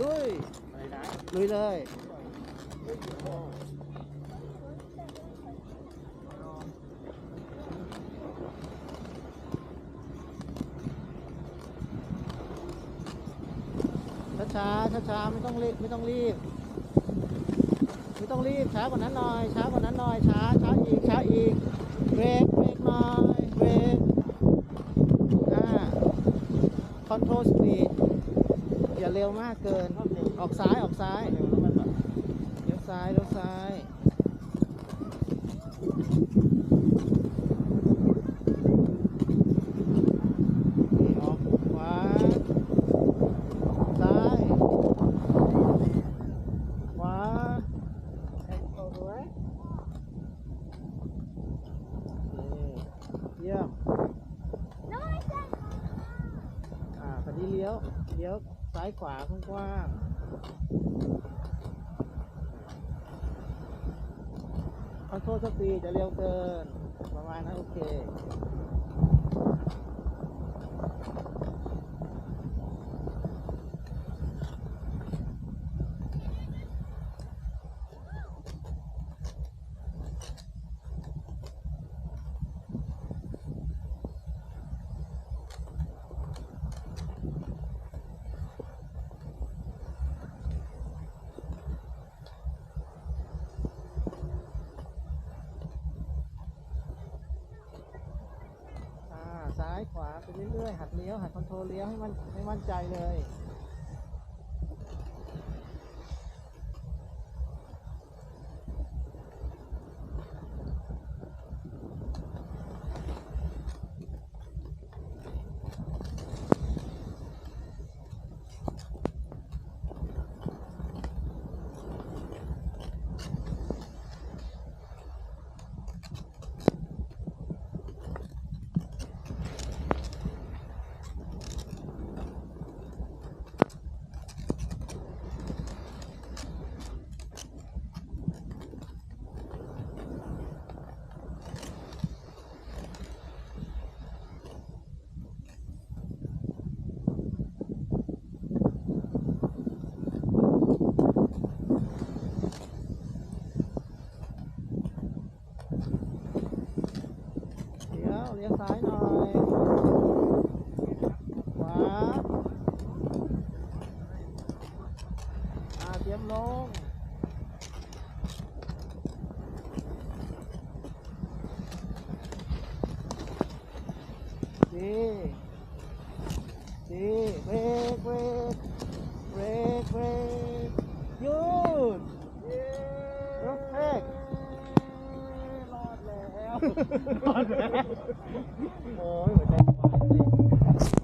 ลุยลุยเลยช้าช้าช้าไม่ต้องรีบไม่ต้องรีบไม่ต้องรีบช้ากว่านั้นหน่อยช้ากว่านั้นหน่อยช้าช้าอีกช้าอีกเบรกเบรกหน่อยเบรกอ่าคอนโทรลสปีด อย่าเร็วมากเกิน ออกซ้ายออกซ้ายเลี้ยวซ้ายเลี้ยวซ้ายออกขวาซ้ายขวาโอเคเยี่ยมอ่าคันนี้เลี้ยวเลี้ยว ซ้ายขวากว้างขอโทษสปีจะเร็วเกิน ประมาณนั้นโอเค ขวาไปเรื่อยๆหัดเลี้ยวหัดคอนโทรลเลี้ยวให้มันให้มั่นใจเลย เลี้ยวเลี้ยวซ้ายหน่อยขวาอ่าเตรียมลงดีดีเบรกเบรก โอ้ยหัวใจวายเลย